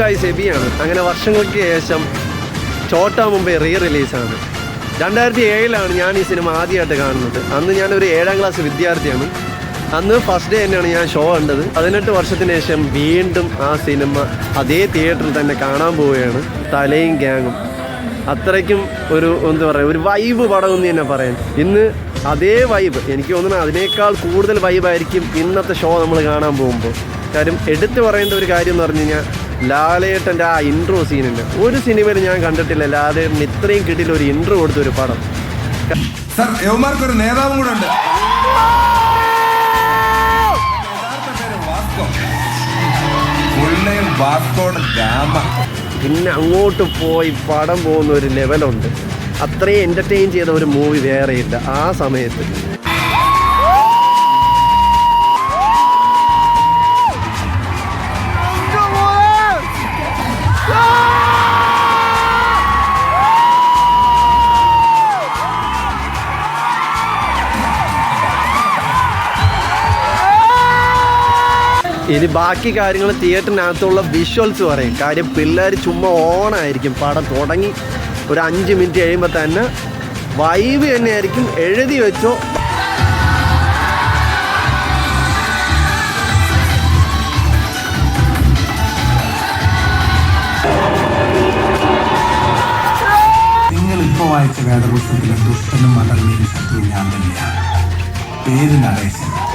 Guys എബിയാണ് അങ്ങനെ വർഷങ്ങൾക്ക് ശേഷം ചോട്ട മുമ്പേ റീ റിലീസാണ് രണ്ടായിരത്തി ഏഴിലാണ് ഞാൻ ഈ സിനിമ ആദ്യമായിട്ട് കാണുന്നത്. അന്ന് ഞാനൊരു ഏഴാം ക്ലാസ് വിദ്യാർത്ഥിയാണ്. അന്ന് ഫസ്റ്റ് ഡേ തന്നെയാണ് ഞാൻ ഷോ കണ്ടത്. പതിനെട്ട് വർഷത്തിന് ശേഷം വീണ്ടും ആ സിനിമ അതേ തിയേറ്ററിൽ തന്നെ കാണാൻ പോവുകയാണ്. തലയും ഗ്യാങ്ങും അത്രയ്ക്കും ഒരു എന്താ പറയുക ഒരു വൈബ് പടം എന്ന് തന്നെ പറയാൻ ഇന്ന് അതേ വൈബ് എനിക്ക് തോന്നുന്നു അതിനേക്കാൾ കൂടുതൽ വൈബായിരിക്കും ഇന്നത്തെ ഷോ നമ്മൾ കാണാൻ പോകുമ്പോൾ. കാര്യം എടുത്തു പറയേണ്ട ഒരു കാര്യം എന്ന് പറഞ്ഞു കഴിഞ്ഞാൽ ലാലേട്ടന്റെ ആ ഇൻട്രോ സീനുണ്ട് ഒരു സിനിമയിൽ ഞാൻ കണ്ടിട്ടില്ല. ലാലേട്ടൻ ഇത്രയും കിട്ടിയില്ല ഒരു ഇൻട്രോ കൊടുത്ത ഒരു പടം. സർ യവമാർക്ക് ഒരു നേതാവും കൂടെ ഉണ്ട്. പിന്നെ അങ്ങോട്ട് പോയി പടം പോകുന്ന ഒരു ലെവലുണ്ട് അത്രയും എന്റർടൈൻ ചെയ്ത ഒരു മൂവി വേറെയില്ല ആ സമയത്ത്. ഇനി ബാക്കി കാര്യങ്ങൾ തിയേറ്ററിനകത്തുള്ള വിഷ്വൽസ് പറയും. കാര്യം പിള്ളേർ ചുമ്മാ ഓണായിരിക്കും. പടം തുടങ്ങി ഒരു അഞ്ച് മിനിറ്റ് കഴിയുമ്പോൾ തന്നെ വൈബ് തന്നെയായിരിക്കും. എഴുതി വെച്ചോ. വായിച്ച വേദപുസ്തകത്തിലെ ദുഷ്ടനും മതങ്ങളിലും ശത്രു ഞാൻ തന്നെയാണ്. പേര് നടേശൻ.